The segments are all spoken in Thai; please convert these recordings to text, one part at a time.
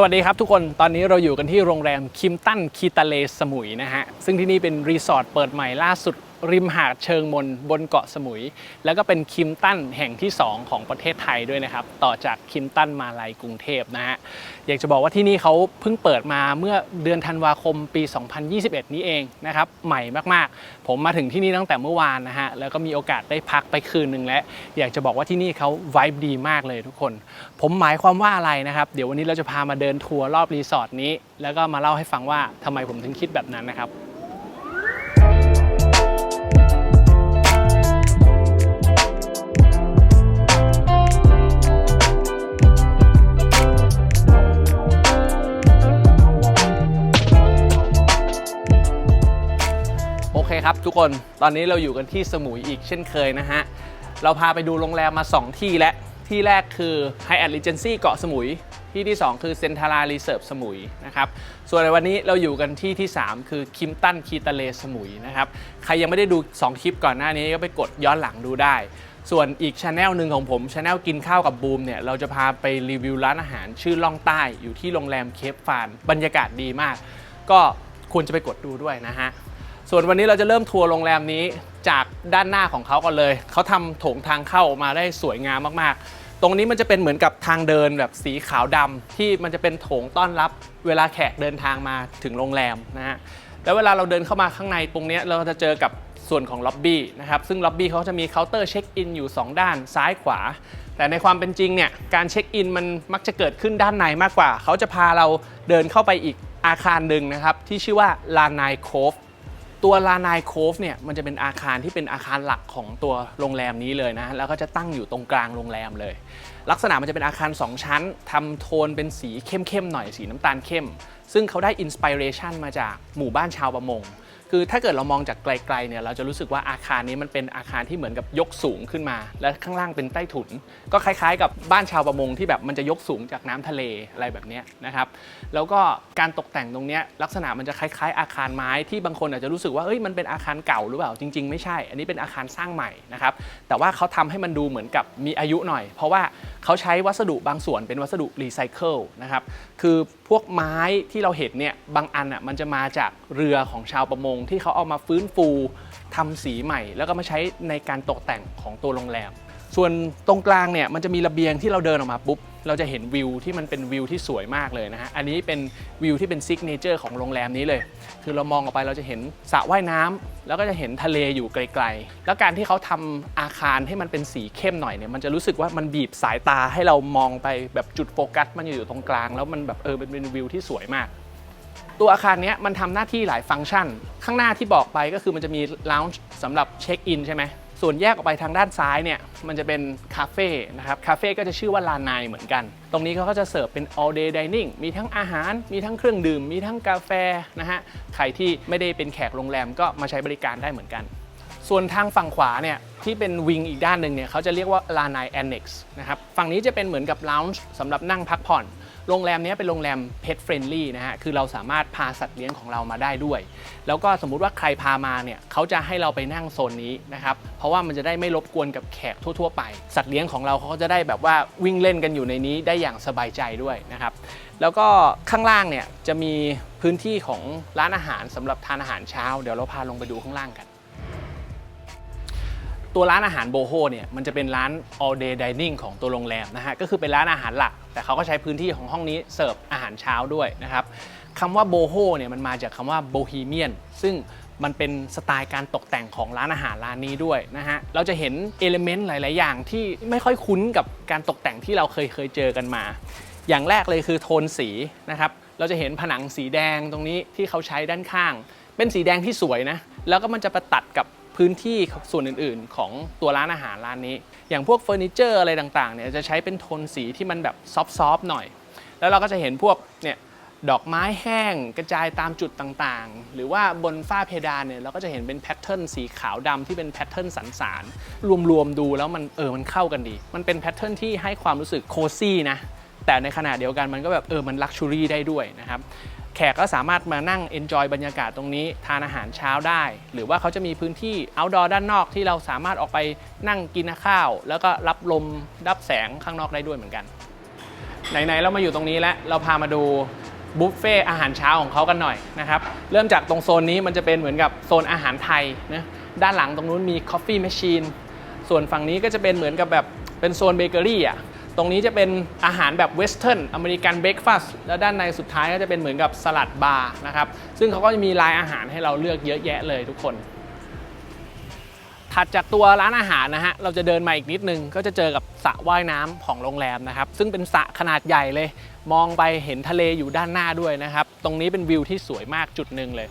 สวัสดีครับทุกคนตอนนี้เราอยู่กันที่โรงแรมคิมตันคีตาเลสมุยนะฮะ ซึ่งที่นี่เป็นรีสอร์ทเปิดใหม่ล่าสุด ริมหาดเชิงมนบนเกาะสมุย แล้วก็เป็นคิมตันแห่งที่ 2 ของประเทศไทยด้วยนะครับ ต่อจากคิมตันมาลายกรุงเทพนะฮะอยากจะบอกว่าที่นี่เขาเพิ่งเปิดมาเมื่อเดือนธันวาคมปี 2021 นี้เองนะครับ ใหม่มากๆ ผมมาถึงที่นี่ตั้งแต่เมื่อวานนะฮะแล้วก็มีโอกาสได้พักไปคืนหนึ่งแล้วอยากจะบอกว่าที่นี่เขาไวบ์ดีมากเลยทุกคน ผมหมายความว่าอะไรนะครับเดี๋ยววันนี้เราจะพามาเดินทัวร์รอบรีสอร์ทนี้ แล้วก็มาเล่าให้ฟังว่าทำไมผมถึงคิดแบบนั้นนะครับ ครับทุกคนตอนนี้เราอยู่กันที่สมุยอีกเช่นเคยนะฮะ เราพาไปดูโรงแรมมา 2 ที่และที่แรกคือ Hyatt Regency เกาะสมุย ที่ที่ 2 คือ Centara Reserve สมุยนะครับ ส่วนในวันนี้เราอยู่กันที่ที่ 3 คือคิมตันคีตาเลสมุยนะครับ ใครยังไม่ได้ดู 2 คลิปก่อนหน้านี้ก็ไปกดย้อนหลังดูได้ ส่วนอีกช anel หนึ่งของผมช anel กินข้าวกับบูมเนี่ยเราจะพาไปรีวิวร้านอาหารชื่อล่องใต้อยู่ที่โรงแรมเคปฟานบรรยากาศดีมาก ก็ควรจะไปกดดูด้วยนะฮะ ส่วนวันนี้เราจะเริ่มทัวร์โรงแรมนี้จากด้านหน้าของเขาก่อนเลย เขาทำโถงทางเข้ามาได้สวยงามมากๆ ตรงนี้มันจะเป็นเหมือนกับทางเดินแบบสีขาวดำที่มันจะเป็นโถงต้อนรับเวลาแขกเดินทางมาถึงโรงแรมนะฮะ แล้วเวลาเราเดินเข้ามาข้างในตรงนี้เราจะเจอกับส่วนของล็อบบี้นะครับ ซึ่งล็อบบี้เขาจะมีเคาน์เตอร์เช็คอินอยู่ 2 ด้านซ้ายขวา แต่ในความเป็นจริงเนี่ยการเช็คอินมันมักจะเกิดขึ้นด้านในมากกว่า เขาจะพาเราเดินเข้าไปอีกอาคารหนึ่งนะครับที่ชื่อว่าลานายโคฟ ตัวลานายโคฟเนี่ยมันจะเป็นอาคารที่เป็นอาคารหลักของตัวโรงแรมนี้เลยนะ แล้วก็จะตั้งอยู่ตรงกลางโรงแรมเลย ลักษณะมันจะเป็นอาคาร 2 ชั้นทำโทนเป็นสีเข้มๆหน่อยสีน้ำตาลเข้ม ซึ่งเขาได้อินสปิเรชันมาจากหมู่บ้านชาวประมง คือถ้าเกิดเรามองจากไกลๆเนี่ยเราจะรู้สึกว่าอาคารนี้มันเป็นอาคารที่เหมือนกับยกสูงขึ้นมา และข้างล่างเป็นใต้ถุน ก็คล้ายๆ กับบ้านชาวประมงที่แบบมันจะยกสูงจากน้ำทะเลอะไรแบบนี้นะครับแล้วก็การตกแต่งตรงนี้ลักษณะมันจะคล้ายๆ อาคารไม้ที่บางคนอาจจะรู้สึกว่าเอ้ยมันเป็นอาคารเก่าหรือเปล่าจริง ๆ ไม่ใช่ อันนี้เป็นอาคารสร้างใหม่นะครับแต่ว่าเขาทำให้มันดูเหมือนกับมีอายุหน่อย เพราะว่า เขาใช้วัสดุบางส่วนเป็นวัสดุรีไซเคิลนะครับ คือพวกไม้ที่เราเห็นเนี่ยบางอันอะมันจะมาจากเรือของชาวประมงที่เขาเอามาฟื้นฟูทำสีใหม่ แล้วก็มาใช้ในการตกแต่งของตัวโรงแรม ส่วนตรงกลางเนี่ยมันจะมีระเบียงที่เราเดินออกมาปุ๊บ เราจะเห็นวิวที่มันเป็นวิวที่สวยมากเลยนะฮะ อันนี้เป็นวิวที่เป็นซิกเนเจอร์ของโรงแรมนี้เลย คือเรามองออกไปเราจะเห็นสระว่ายน้ำแล้วก็จะเห็นทะเลอยู่ไกลๆ แล้วการที่เขาทำอาคารให้มันเป็นสีเข้มหน่อยเนี่ยมันจะรู้สึกว่ามันบีบสายตาให้เรามองไปแบบจุดโฟกัส มันอยู่ตรงกลาง แล้วมันแบบเออเป็นเป็นวิวที่สวยมากตัวอาคารเนี้ยมันทำหน้าที่หลายฟังก์ชัน ข้างหน้าที่บอกไปก็คือมันจะมีล o u n g e สำหรับเช็คอินใช่ไหม ส่วนแยกออกไปทางด้านซ้ายเนี่ยมันจะเป็นคาเฟ่นะครับคาเฟ่ก็จะชื่อว่าลานายเหมือนกัน ตรงนี้เขาก็จะเสิร์ฟเป็น all day dining มีทั้งอาหาร มีทั้งเครื่องดื่ม มีทั้งกาแฟนะฮะใครที่ไม่ได้เป็นแขกโรงแรมก็มาใช้บริการได้เหมือนกัน ส่วนทางฝั่งขวาเนี่ยที่เป็นวิงอีกด้านหนึ่งเนี่ยเขาจะเรียกว่า l a n a i Annex นะครับฝั่งนี้จะเป็นเหมือนกับ lounge สำหรับนั่งพักผ่อน โรงแรมนี้เป็นโรงแรม pet friendly นะฮะ คือเราสามารถพาสัตว์เลี้ยงของเรามาได้ด้วย แล้วก็สมมุติว่าใครพามาเนี่ยเขาจะให้เราไปนั่งโซนนี้นะครับ เพราะว่ามันจะได้ไม่รบกวนกับแขกทั่ว ๆ ไป สัตว์เลี้ยงของเราเขาก็จะได้แบบว่าวิ่งเล่นกันอยู่ในนี้ได้อย่างสบายใจด้วยนะครับ แล้วก็ข้างล่างเนี่ยจะมีพื้นที่ของร้านอาหารสำหรับทานอาหารเช้า เดี๋ยวเราพาลงไปดูข้างล่างกันตัวร้านอาหารโบโฮเนี่ยมันจะเป็นร้าน all day dining ของตัวโรงแรมนะฮะก็คือเป็นร้านอาหารหลัก แต่เขาก็ใช้พื้นที่ของห้องนี้เสิร์ฟอาหารเช้าด้วยนะครับคำว่าโบโฮเนี่ยมันมาจากคำว่าโบฮีเมียนซึ่งมันเป็นสไตล์การตกแต่งของร้านอาหารร้านนี้ด้วยนะฮะ เราจะเห็นเอลิเมนต์หลาย ๆ อย่างที่ไม่ค่อยคุ้นกับการตกแต่งที่เราเคยเคยเจอกันมา อย่างแรกเลยคือโทนสีนะครับ เราจะเห็นผนังสีแดงตรงนี้ที่เขาใช้ด้านข้าง เป็นสีแดงที่สวยนะ แล้วก็มันจะประตัดกับ พื้นที่ส่วนอื่น ๆ ของตัวร้านอาหารร้านนี้ อย่างพวกเฟอร์นิเจอร์อะไรต่างๆเนี่ยจะใช้เป็นโทนสีที่มันแบบซอฟๆหน่อย แล้วเราก็จะเห็นพวกเนี่ยดอกไม้แห้งกระจายตามจุดต่างๆ หรือว่าบนฝ้าเพดานเนี่ยเราก็จะเห็นเป็นแพทเทิร์นสีขาวดำที่เป็นแพทเทิร์นสันสานรวมๆดูแล้วมันเออมันเข้ากันดี มันเป็นแพทเทิร์นที่ให้ความรู้สึกโคซี่นะแต่ในขณะเดียวกันมันก็แบบเออมันลักชูรี่ได้ด้วยนะครับ แขกก็สามารถมานั่ง enjoy บรรยากาศตรงนี้ ทานอาหารเช้าได้ หรือว่าเขาจะมีพื้นที่ outdoor ด้านนอกที่เราสามารถออกไปนั่งกินข้าว แล้วก็รับลมรับแสงข้างนอกได้ด้วยเหมือนกัน ไหนๆเรามาอยู่ตรงนี้แล้วเราพามาดูบุฟเฟ่อาหารเช้าของเขากันหน่อยนะครับ เริ่มจากตรงโซนนี้มันจะเป็นเหมือนกับโซนอาหารไทยนะด้านหลังตรงนู้นมี Coffee Machine ส่วนฝั่งนี้ก็จะเป็นเหมือนกับแบบเป็นโซนเบเกอรี่อะ ตรงนี้จะเป็นอาหารแบบเวสเทิร์นอเมริกันเบรกฟาสต์แล้วด้านในสุดท้ายก็จะเป็นเหมือนกับสลัดบาร์นะครับ ซึ่งเขาก็จะมีลายอาหารให้เราเลือกเยอะแยะเลยทุกคน ถัดจากตัวร้านอาหารนะฮะ เราจะเดินมาอีกนิดนึง ก็จะเจอกับสระว่ายน้ำของโรงแรมนะครับ ซึ่งเป็นสระขนาดใหญ่เลย มองไปเห็นทะเลอยู่ด้านหน้าด้วยนะครับ ตรงนี้เป็นวิวที่สวยมากจุดหนึ่งเลย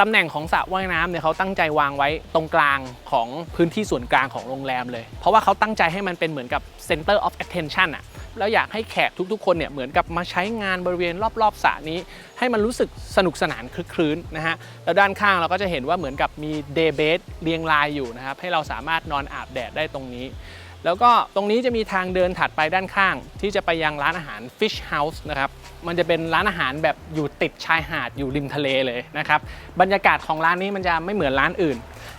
ตำแหน่งของสระว่ายน้ำเนี่ยเขาตั้งใจวางไว้ตรงกลางของพื้นที่ส่วนกลางของโรงแรมเลย เพราะว่าเขาตั้งใจให้มันเป็นเหมือนกับ center of attention อะแล้วอยากให้แขกทุกๆ คนเนี่ยเหมือนกับมาใช้งานบริเวณรอบๆสระนี้ ให้มันรู้สึกสนุกสนานคลึกคลื้นนะฮะแล้วด้านข้างเราก็จะเห็นว่าเหมือนกับมี day bed เรียงรายอยู่นะครับให้เราสามารถนอนอาบแดดได้ตรงนี้ แล้วก็ตรงนี้จะมีทางเดินถัดไปด้านข้าง ที่จะไปยังร้านอาหาร Fish House นะครับ มันจะเป็นร้านอาหารแบบอยู่ติดชายหาดอยู่ริมทะเลเลยนะครับ บรรยากาศของร้านนี้มันจะไม่เหมือนร้านอื่น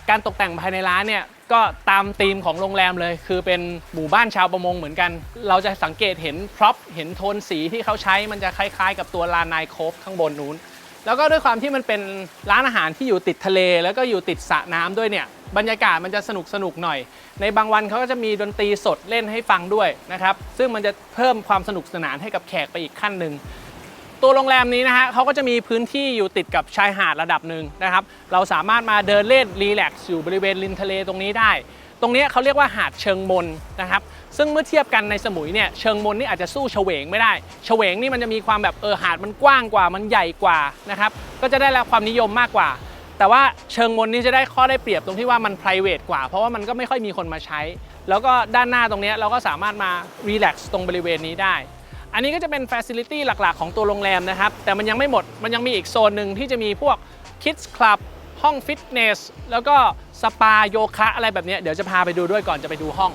การตกแต่งภายในร้านเนี่ยก็ตามธีมของโรงแรมเลย คือเป็นหมู่บ้านชาวประมงเหมือนกัน เราจะสังเกตเห็นพร็อพเห็นโทนสีที่เขาใช้มันจะคล้ายๆ กับตัวลานายโคฟข้างบนนู้นแล้วก็ด้วยความที่มันเป็นร้านอาหารที่อยู่ติดทะเล แล้วก็อยู่ติดสระน้ำด้วยเนี่ย บรรยากาศมันจะสนุกสนุกหน่อย ในบางวันเขาก็จะมีดนตรีสดเล่นให้ฟังด้วยนะครับซึ่งมันจะเพิ่มความสนุกสนานให้กับแขกไปอีกขั้นหนึ่งตัวโรงแรมนี้นะฮะเขาก็จะมีพื้นที่อยู่ติดกับชายหาดระดับหนึ่งนะครับ เราสามารถมาเดินเล่นรีแลกซ์อยู่บริเวณริมทะเลตรงนี้ได้ ตรงนี้เขาเรียกว่าหาดเชิงมนนะครับ ซึ่งเมื่อเทียบกันในสมุยเนี่ยเชิงมนนี่อาจจะสู้เฉวงไม่ได้ เฉวงนี่มันจะมีความแบบเออหาดมันกว้างกว่ามันใหญ่กว่านะครับ ก็จะได้รับความนิยมมากกว่า แต่ว่าเชิงมนนี่จะได้ข้อได้เปรียบตรงที่ว่ามัน p r i v a t กว่า เพราะว่ามันก็ไม่ค่อยมีคนมาใช้ แล้วก็ด้านหน้าตรงนี้เราก็สามารถมารีแลกซ์ตรงบริเวณนี้ได้ อันนี้ก็จะเป็นฟ a ซิลิตี้หลักๆ ของตัวโรงแรมนะครับ แต่มันยังไม่หมด มันยังมีอีกโซนหนึ่งที่จะมีพวก Kids Club ห้องฟิตเนส แล้วก็สปาโยคะอะไรแบบนี้เดี๋ยวจะพาไปดูด้วยก่อนจะไปดูห้อง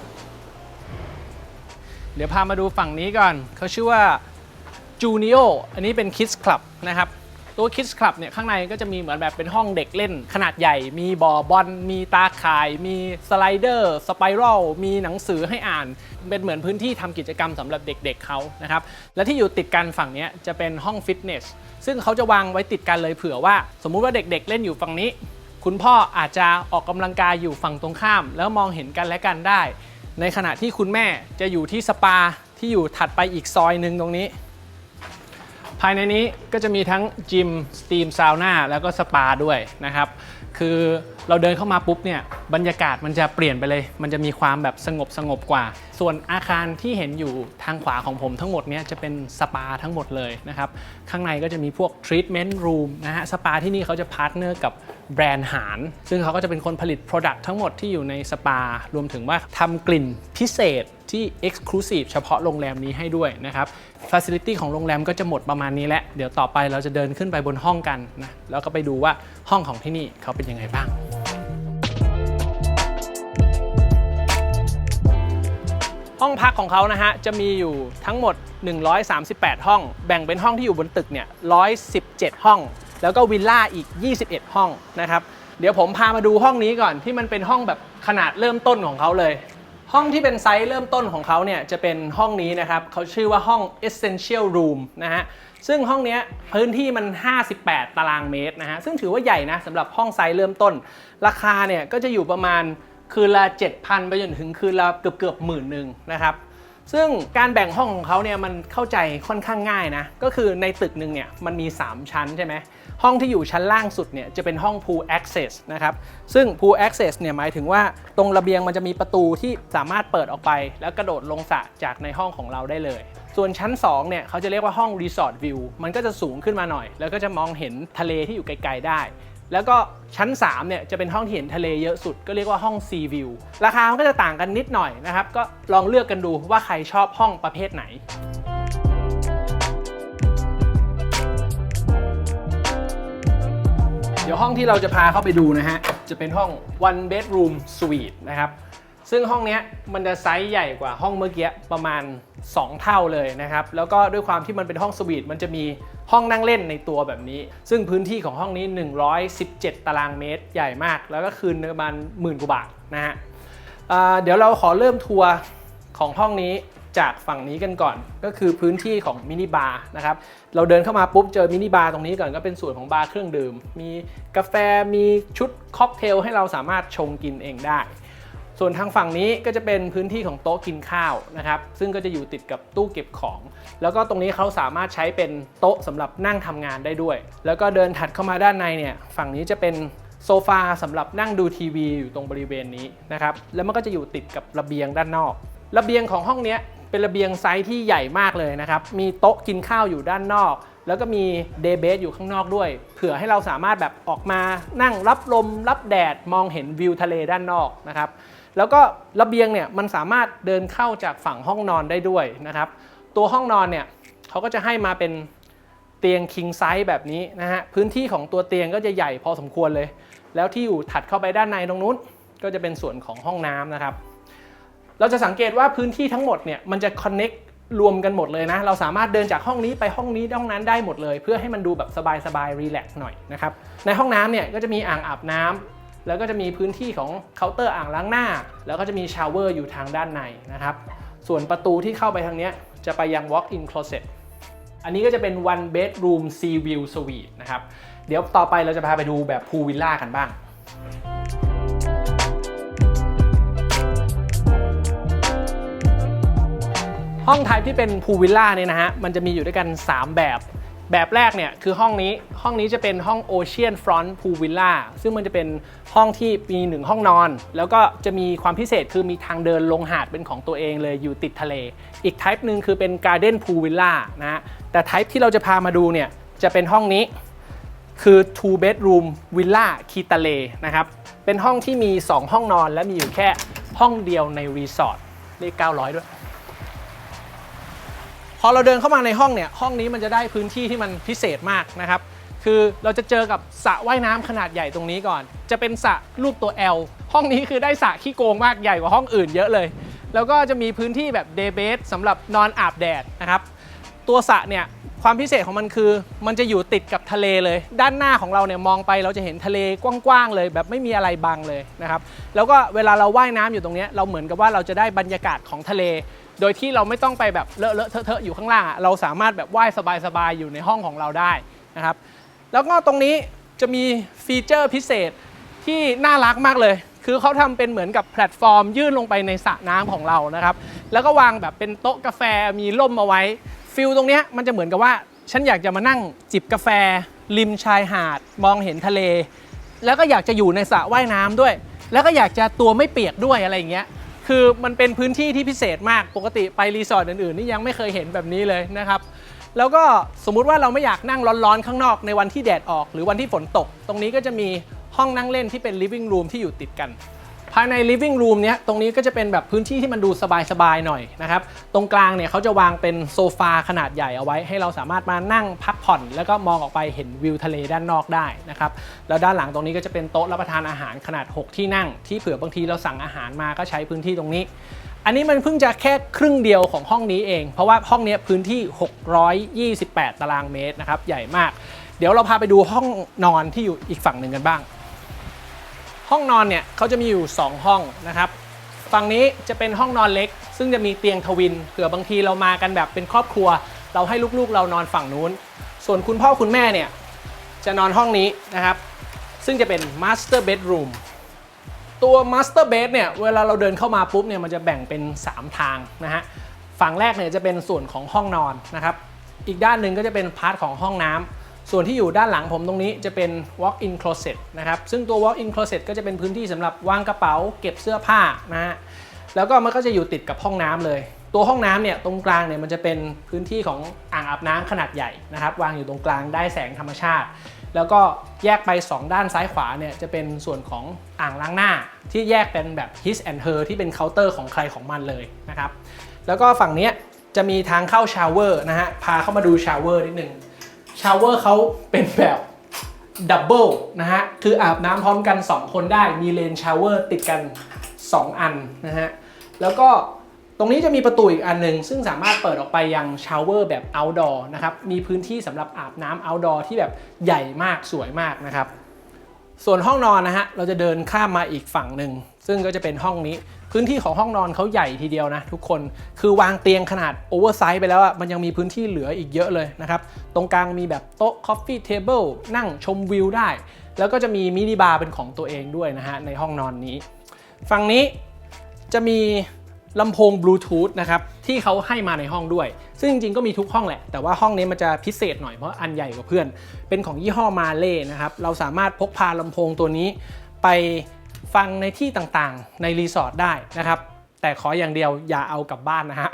เดี๋ยวพามาดูฝั่งนี้ก่อนเขาชื่อว่า Junio อันนี้เป็น Kids Club นะครับ ตัว Kids Club เนี่ยข้างในก็จะมีเหมือนแบบเป็นห้องเด็กเล่นขนาดใหญ่ มีบ่อบอล มีตาข่าย มีสไลเดอร์ สไปรัล มีหนังสือให้อ่าน เป็นเหมือนพื้นที่ทำกิจกรรมสำหรับเด็กๆเขานะครับ และที่อยู่ติดกันฝั่งนี้จะเป็นห้องฟิตเนส ซึ่งเขาจะวางไว้ติดกันเลยเผื่อว่า สมมุติว่าเด็กๆเล่นอยู่ฝั่งนี้ คุณพ่ออาจจะออกกำลังกายอยู่ฝั่งตรงข้าม แล้วมองเห็นกันและกันได้ ในขณะที่คุณแม่จะอยู่ที่สปาที่อยู่ถัดไปอีกซอยหนึ่งตรงนี้ ภายในนี้ก็จะมีทั้งจิมสตีมซาวน่าแล้วก็สปาด้วยนะครับ คือเราเดินเข้ามาปุ๊บเนี่ยบรรยากาศมันจะเปลี่ยนไปเลย มันจะมีความแบบสงบสงบกว่า ส่วนอาคารที่เห็นอยู่ทางขวาของผมทั้งหมดเนี่ยจะเป็นสปาทั้งหมดเลยนะครับ ข้างในก็จะมีพวกทรีทเมนต์รูมนะฮะ สปาที่นี่เขาจะพาร์ทเนอร์กับแบรนด์หาร ซึ่งเขาก็จะเป็นคนผลิต Product ทั้งหมดที่อยู่ในสปา รวมถึงว่าทำกลิ่นพิเศษที่ Exclusive เฉพาะโรงแรมนี้ให้ด้วยนะครับ Facility ของโรงแรมก็จะหมดประมาณนี้แหล้วเดี๋ยวต่อไปเราจะเดินขึ้นไปบนห้องกันนะ แล้วก็ไปดูว่า ห้องของที่นี่เขาเป็นยังไงบ้าง ห้องพักของเขานะฮะ จะมีอยู่ทั้งหมด 138 ห้อง แบ่งเป็นห้องที่อยู่บนตึกเนี่ย 117 ห้อง แล้วก็วิลล่าอีก 21 ห้องนะครับ เดี๋ยวผมพามาดูห้องนี้ก่อนที่มันเป็นห้องแบบขนาดเริ่มต้นของเขาเลยห้องที่เป็นไซส์เริ่มต้นของเขาเนี่ยจะเป็นห้องนี้นะครับเขาชื่อว่าห้อง Essential Room นะฮะ ซึ่งห้องนี้พื้นที่มัน 58 ตารางเมตรนะฮะ ซึ่งถือว่าใหญ่นะสำหรับห้องไซส์เริ่มต้น ราคาเนี่ยก็จะอยู่ประมาณคืนละ 7,000 ไปจนถึงคืนละเกือบเกือบหมื่นหนึ่งนะครับ ซึ่งการแบ่งห้องของเขาเนี่ยมันเข้าใจค่อนข้างง่ายนะ ก็คือในตึกหนึ่งเนี่ยมันมี 3 ชั้นใช่ไหม ห้องที่อยู่ชั้นล่างสุดเนี่ยจะเป็นห้อง pool access นะครับ ซึ่ง pool access เนี่ยหมายถึงว่าตรงระเบียงมันจะมีประตูที่สามารถเปิดออกไป แล้วกระโดดลงสระจากในห้องของเราได้เลย ส่วนชั้น2เนี่ยเขาจะเรียกว่าห้อง resort view มันก็จะสูงขึ้นมาหน่อย แล้วก็จะมองเห็นทะเลที่อยู่ไกลๆได้ แล้วก็ชั้น3เนี่ยจะเป็นห้องที่เห็นทะเลเยอะสุด ก็เรียกว่าห้อง Sea View ราคามันก็จะต่างกันนิดหน่อยนะครับ ก็ลองเลือกกันดูว่าใครชอบห้องประเภทไหนเดี๋ยวห้องที่เราจะพาเข้าไปดูนะฮะ จะเป็นห้อง one bedroom suite นะครับ ซึ่งห้องนี้มันจะไซส์ใหญ่กว่าห้องเมื่อกี้ประมาณ 2 เท่าเลยนะครับ แล้วก็ด้วยความที่มันเป็นห้องสวีทมันจะมีห้องนั่งเล่นในตัวแบบนี้ ซึ่งพื้นที่ของห้องนี้ 117 ตารางเมตรใหญ่มาก แล้วก็คืนประมาณหมื่นกว่าบาทนะฮะเดี๋ยวเราขอเริ่มทัวร์ของห้องนี้จากฝั่งนี้กันก่อนก็คือพื้นที่ของมินิบาร์นะครับเราเดินเข้ามาปุ๊บเจอมินิบาร์ตรงนี้ก่อนก็เป็นส่วนของบาร์เครื่องดื่ม มีกาแฟมีชุดค็อกเทลให้เราสามารถชงกินเองได้ ส่วนทางฝั่งนี้ก็จะเป็นพื้นที่ของโต๊ะกินข้าวนะครับ ซึ่งก็จะอยู่ติดกับตู้เก็บของ แล้วก็ตรงนี้เขาสามารถใช้เป็นโต๊ะสำหรับนั่งทำงานได้ด้วย แล้วก็เดินถัดเข้ามาด้านในเนี่ยฝั่งนี้จะเป็นโซฟาสำหรับนั่งดูทีวีอยู่ตรงบริเวณนี้นะครับ แล้วมันก็จะอยู่ติดกับระเบียงด้านนอก ระเบียงของห้องนี้เป็นระเบียงไซส์ที่ใหญ่มากเลยนะครับ มีโต๊ะกินข้าวอยู่ด้านนอก แล้วก็มีเดย์เบสอยู่ข้างนอกด้วย เผื่อให้เราสามารถแบบออกมานั่งรับลมรับแดดมองเห็นวิวทะเลด้านนอกนะครับ แล้วก็ระเบียงเนี่ยมันสามารถเดินเข้าจากฝั่งห้องนอนได้ด้วยนะครับ ตัวห้องนอนเนี่ยเขาก็จะให้มาเป็นเตียง king size แบบนี้นะฮะพื้นที่ของตัวเตียงก็จะใหญ่พอสมควรเลย แล้วที่อยู่ถัดเข้าไปด้านในตรงนู้น ก็จะเป็นส่วนของห้องน้ำนะครับ เราจะสังเกตว่าพื้นที่ทั้งหมดเนี่ยมันจะ connect รวมกันหมดเลยนะ เราสามารถเดินจากห้องนี้ไปห้องนี้ห้องนั้นได้หมดเลย เพื่อให้มันดูแบบสบายๆรีแลกซ์หน่อยนะครับในห้องน้ำเนี่ยก็จะมีอ่างอาบน้ำ แล้วก็จะมีพื้นที่ของเคาน์เตอร์อ่างล้างหน้า แล้วก็จะมีชาวเวอร์อยู่ทางด้านในนะครับ ส่วนประตูที่เข้าไปทางนี้จะไปยัง walk-in closet อันนี้ก็จะเป็น one bedroom sea view suite นะครับ เดี๋ยวต่อไปเราจะพาไปดูแบบพูลวิลล่ากันบ้างห้องไทป์ที่เป็นพูลวิลล่าเนี่ยนะฮะ มันจะมีอยู่ด้วยกัน 3 แบบ แบบแรกเนี่ยคือห้องนี้ห้องนี้จะเป็นห้อง Ocean Front Pool Villa ซึ่งมันจะเป็นห้องที่มี1ห้องนอน แล้วก็จะมีความพิเศษคือมีทางเดินลงหาดเป็นของตัวเองเลยอยู่ติดทะเล อีกไทป์หนึ่งคือเป็น Garden Pool Villa นะฮะแต่ไทป์ที่เราจะพามาดูเนี่ยจะเป็นห้องนี้คือ two bedroom villa คีตาเลนะครับ เป็นห้องที่มี 2 ห้องนอนและมีอยู่แค่ห้องเดียวในรีสอร์ทเลข900 ด้วย พอเราเดินเข้ามาในห้องเนี่ยห้องนี้มันจะได้พื้นที่ที่มันพิเศษมากนะครับคือเราจะเจอกับสระว่ายน้ำขนาดใหญ่ตรงนี้ก่อน จะเป็นสระรูปตัว L ห้องนี้คือได้สระขี้โกงมากใหญ่กว่าห้องอื่นเยอะเลย แล้วก็จะมีพื้นที่แบบเดย์เบสสำหรับนอนอาบแดดนะครับตัวสระเนี่ยความพิเศษของมันคือ มันจะอยู่ติดกับทะเลเลย ด้านหน้าของเราเนี่ยมองไปเราจะเห็นทะเลกว้างๆเลย แบบไม่มีอะไรบังเลยนะครับแล้วก็เวลาเราว่ายน้ำอยู่ตรงนี้เราเหมือนกับว่าเราจะได้บรรยากาศของทะเล โดยที่เราไม่ต้องไปแบบเลอะเลอะเทอะเทอะอยู่ข้างล่างเราสามารถแบบว่ายสบายๆอยู่ในห้องของเราได้นะครับ แล้วก็ตรงนี้จะมีฟีเจอร์พิเศษที่น่ารักมากเลย คือเขาทำเป็นเหมือนกับแพลตฟอร์ม ยื่นลงไปในสระน้ำของเรานะครับ แล้วก็วางแบบเป็นโต๊ะกาแฟมีร่มเอาไว้ฟิลตรงนี้มันจะเหมือนกับว่าฉันอยากจะมานั่งจิบกาแฟ ริมชายหาด มองเห็นทะเล แล้วก็อยากจะอยู่ในสระว่ายน้ำด้วย แล้วก็อยากจะตัวไม่เปียกด้วยอะไรอย่างเงี้ย คือมันเป็นพื้นที่ที่พิเศษมากปกติไปรีสอร์ทอื่นๆนี่ยังไม่เคยเห็นแบบนี้เลยนะครับแล้วก็สมมุติว่าเราไม่อยากนั่งร้อนๆข้างนอกในวันที่แดดออก หรือวันที่ฝนตก ตรงนี้ก็จะมีห้องนั่งเล่นที่เป็นลิฟวิ่งรูมที่อยู่ติดกัน ภายใน living room เนี้ยตรงนี้ก็จะเป็นแบบพื้นที่ที่มันดูสบายๆหน่อยนะครับตรงกลางเนี่ยเขาจะวางเป็นโซฟาขนาดใหญ่เอาไว้ ให้เราสามารถมานั่งพักผ่อน แล้วก็มองออกไปเห็นวิวทะเลด้านนอกได้นะครับแล้วด้านหลังตรงนี้ก็จะเป็นโต๊ะรับประทานอาหารขนาด 6 ที่นั่ง ที่เผื่อบางทีเราสั่งอาหารมาก็ใช้พื้นที่ตรงนี้ อันนี้มันเพิ่งจะแค่ครึ่งเดียวของห้องนี้เอง เพราะว่าห้องนี้พื้นที่ 628 ตารางเมตรนะครับใหญ่มาก เดี๋ยวเราพาไปดูห้องนอนที่อยู่อีกฝั่งหนึ่งกันบ้าง ห้องนอนเนี่ยเขาจะมีอยู่ 2 ห้องนะครับฝั่งนี้จะเป็นห้องนอนเล็ก ซึ่งจะมีเตียงทวินเผื่อบางทีเรามากันแบบเป็นครอบครัว เราให้ลูกๆเรานอนฝั่งนู้น ส่วนคุณพ่อคุณแม่เนี่ยจะนอนห้องนี้นะครับ ซึ่งจะเป็น master bedroom ตัว master bed เนี่ยเวลาเราเดินเข้ามาปุ๊บเนี่ยมันจะแบ่งเป็น 3 ทางนะฮะฝั่งแรกเนี่ยจะเป็นส่วนของห้องนอนนะครับ อีกด้านหนึ่งก็จะเป็นพาร์ทของห้องน้ำ ส่วนที่อยู่ด้านหลังผมตรงนี้จะเป็น walk-in closet นะครับ ซึ่งตัว walk-in closet ก็จะเป็นพื้นที่สำหรับวางกระเป๋า เก็บเสื้อผ้านะฮะ แล้วก็มันก็จะอยู่ติดกับห้องน้ำเลย ตัวห้องน้ำเนี่ยตรงกลางเนี่ยมันจะเป็นพื้นที่ของอ่างอาบน้ำขนาดใหญ่นะครับ วางอยู่ตรงกลางได้แสงธรรมชาติ แล้วก็แยกไป 2 ด้านซ้ายขวาเนี่ยจะเป็นส่วนของอ่างล้างหน้า ที่แยกเป็นแบบ his and her ที่เป็นเคาน์เตอร์ของใครของมันเลยนะครับ แล้วก็ฝั่งนี้จะมีทางเข้าชาวเวอร์นะฮะ พาเข้ามาดูชาวเวอร์นิดนึง ชาวเวอร์เขาเป็นแบบดับเบิลนะฮะ คืออาบน้ำพร้อมกัน 2 คนได้ มีเลนชาวเวอร์ติดกัน 2 อันนะฮะ แล้วก็ตรงนี้จะมีประตูอีกอันหนึ่งซึ่งสามารถเปิดออกไปยังชาวเวอร์แบบ outdoor นะครับ มีพื้นที่สำหรับอาบน้ำ outdoor ที่แบบใหญ่มากสวยมากนะครับ ส่วนห้องนอนนะฮะ เราจะเดินข้ามมาอีกฝั่งหนึ่ง ซึ่งก็จะเป็นห้องนี้ พื้นที่ของห้องนอนเขาใหญ่ทีเดียวนะทุกคนคือวางเตียงขนาดโอเวอร์ไซส์ไปแล้วอะมันยังมีพื้นที่เหลืออีกเยอะเลยนะครับตรงกลางมีแบบโต๊ะคอฟฟี่เทเบิลนั่งชมวิวได้ แล้วก็จะมีมินิบาร์เป็นของตัวเองด้วยนะฮะในห้องนอนนี้ ฝั่งนี้จะมีลำโพงบลูทูธนะครับที่เขาให้มาในห้องด้วย ซึ่งจริงๆก็มีทุกห้องแหละ แต่ว่าห้องนี้มันจะพิเศษหน่อยเพราะอันใหญ่กว่าเพื่อน เป็นของยี่ห้อมาเล่นะครับเราสามารถพกพาลำโพงตัวนี้ไป ฟังในที่ต่างๆ ในรีสอร์ทได้นะครับ แต่ขออย่างเดียวอย่าเอากลับบ้านนะฮะ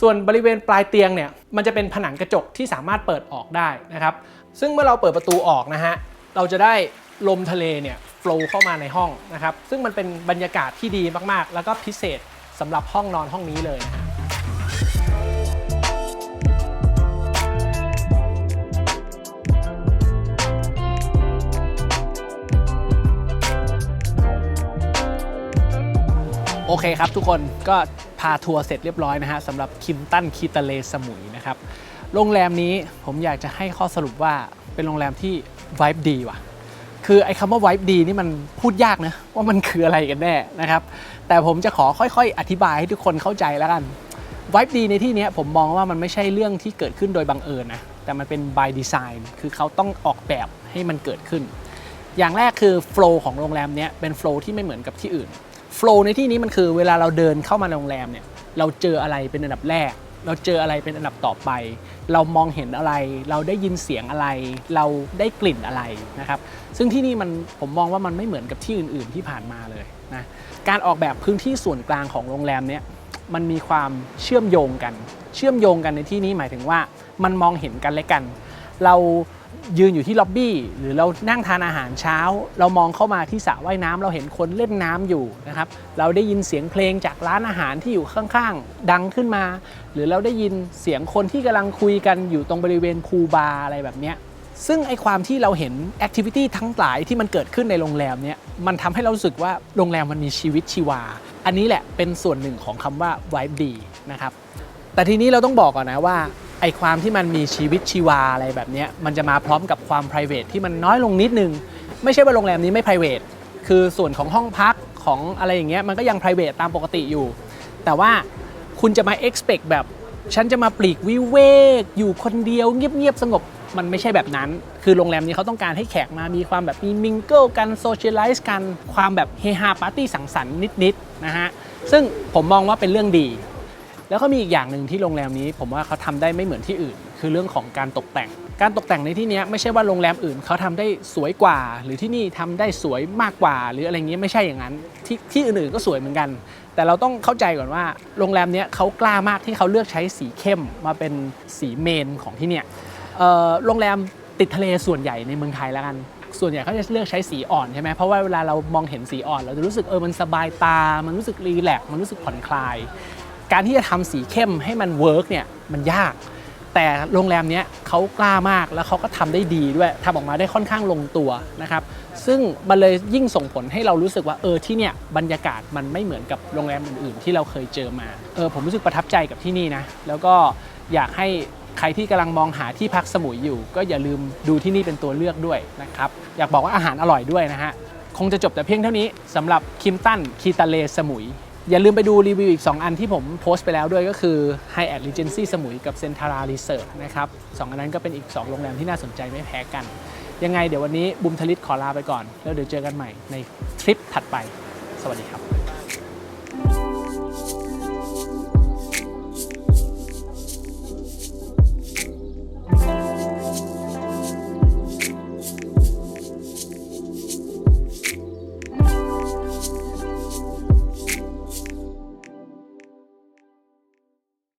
ส่วนบริเวณปลายเตียงเนี่ยมันจะเป็นผนังกระจกที่สามารถเปิดออกได้นะครับ ซึ่งเมื่อเราเปิดประตูออกนะฮะเราจะได้ลมทะเลเนี่ยโฟล์เข้ามาในห้องนะครับ ซึ่งมันเป็นบรรยากาศที่ดีมากๆ แล้วก็พิเศษสำหรับห้องนอนห้องนี้เลยนะ โอเคครับทุกคนก็พาทัวร์เสร็จเรียบร้อยนะฮะสำหรับคิมตันคีตาเลสมุยนะครับโรงแรมนี้ผมอยากจะให้ข้อสรุปว่าเป็นโรงแรมที่วายดีว่ะ คือไอ้คำว่าวายดีนี่มันพูดยากนะว่ามันคืออะไรกันแน่นะครับ แต่ผมจะขอค่อยๆ อธิบายให้ทุกคนเข้าใจแล้วกันวายดีในที่นี้ผมมองว่ามันไม่ใช่เรื่องที่เกิดขึ้นโดยบังเอิญนะแต่มันเป็น by design คือเขาต้องออกแบบให้มันเกิดขึ้น อย่างแรกคือโฟล์ของโรงแรมนี้เป็นโฟล์ที่ไม่เหมือนกับที่อื่น โฟล์ในที่นี้มันคือเวลาเราเดินเข้ามาโรงแรมเนี่ยเราเจออะไรเป็นอันดับแรก เราเจออะไรเป็นอันดับต่อไป เรามองเห็นอะไร เราได้ยินเสียงอะไร เราได้กลิ่นอะไรนะครับ ซึ่งที่นี่มันผมมองว่ามันไม่เหมือนกับที่อื่น ๆที่ผ่านมาเลยนะการออกแบบพื้นที่ส่วนกลางของโรงแรมเนี้ยมันมีความเชื่อมโยงกัน เชื่อมโยงกันในที่นี้หมายถึงว่ามันมองเห็นกันและกัน เรา ยืนอยู่ที่ล็อบบี้หรือเรานั่งทานอาหารเช้า เรามองเข้ามาที่สระว่ายน้ำเราเห็นคนเล่นน้ำอยู่นะครับเราได้ยินเสียงเพลงจากร้านอาหารที่อยู่ข้างๆ ดังขึ้นมา หรือเราได้ยินเสียงคนที่กำลังคุยกันอยู่ตรงบริเวณพูบาร์อะไรแบบนี้ซึ่งไอความที่เราเห็นแอคทิวิตี้ทั้งหลายที่มันเกิดขึ้นในโรงแรมเนี้ยมันทำให้เรารู้สึกว่าโรงแรมมันมีชีวิตชีวา อันนี้แหละเป็นส่วนหนึ่งของคำว่า vibe ดีนะครับแต่ทีนี้เราต้องบอกก่อนนะว่า ไอความที่มันมีชีวิตชีวาอะไรแบบนี้มันจะมาพร้อมกับความ p r i v a t ที่มันน้อยลงนิดนึง ไม่ใช่ว่าโรงแรมนี้ไม่ p r i v a t คือส่วนของห้องพักของอะไรอย่างเงี้ยมันก็ยัง p r i v a t ตามปกติอยู่ แต่ว่าคุณจะมา expect แบบ ฉันจะมาปลีกวิเวก อยู่คนเดียวเงียบๆ สงบมันไม่ใช่แบบนั้น คือโรงแรมนี้เขาต้องการให้แขกมามีความแบบมีมิงเกิลกันโซเชียลไลซ์กัน ความแบบเฮฮาปาร์ตี้สังสรรค์นิดๆนะฮะ ซึ่งผมมองว่าเป็นเรื่องดี แล้วก็มีอีกอย่างหนึ่งที่โรงแรมนี้ผมว่าเขาทำได้ไม่เหมือนที่อื่น คือเรื่องของการตกแต่ง การตกแต่งในที่เนี้ยไม่ใช่ว่าโรงแรมอื่นเขาทำได้สวยกว่า หรือที่นี่ทำได้สวยมากกว่า หรืออะไรเงี้ยไม่ใช่อย่างนั้น ที่ที่อื่นๆก็สวยเหมือนกัน แต่เราต้องเข้าใจก่อนว่า โรงแรมเนี้ยเขากล้ามากที่เขาเลือกใช้สีเข้มมาเป็นสีเมนของที่เนี่ยโรงแรมติดทะเลส่วนใหญ่ในเมืองไทยแล้วกันส่วนใหญ่เขาจะเลือกใช้สีอ่อนใช่ไหมเพราะว่าเวลาเรามองเห็นสีอ่อน เราจะรู้สึกเออมันสบายตา มันรู้สึกรีแลกมันรู้สึกผ่อนคลาย การที่จะทำสีเข้มให้มันเวิร์กเนี่ยมันยาก แต่โรงแรมเนี้ยเขากล้ามากแล้วเขาก็ทำได้ดีด้วยทำออกมาได้ค่อนข้างลงตัวนะครับ ซึ่งมันเลยยิ่งส่งผลให้เรารู้สึกว่าเออที่เนี่ยบรรยากาศมันไม่เหมือนกับโรงแรมอื่นๆ ที่เราเคยเจอมาเออผมรู้สึกประทับใจกับที่นี่นะแล้วก็อยากให้ใครที่กำลังมองหาที่พักสมุยอยู่ ก็อย่าลืมดูที่นี่เป็นตัวเลือกด้วยนะครับ อยากบอกว่าอาหารอร่อยด้วยนะฮะ คงจะจบแต่เพียงเท่านี้สำหรับคิมตันคีตาเลสมุย อย่าลืมไปดูรีวิวอีก 2 อันที่ผมโพสต์ไปแล้วด้วยก็คือ Hyatt Regency สมุยกับ Centara Resort นะครับสองอันนั้นก็เป็นอีก 2 โรงแรมที่น่าสนใจไม่แพ้กัน ยังไงเดี๋ยววันนี้บุมทลิตขอลาไปก่อน แล้วเดี๋ยวเจอกันใหม่ในทริปถัดไป สวัสดีครับ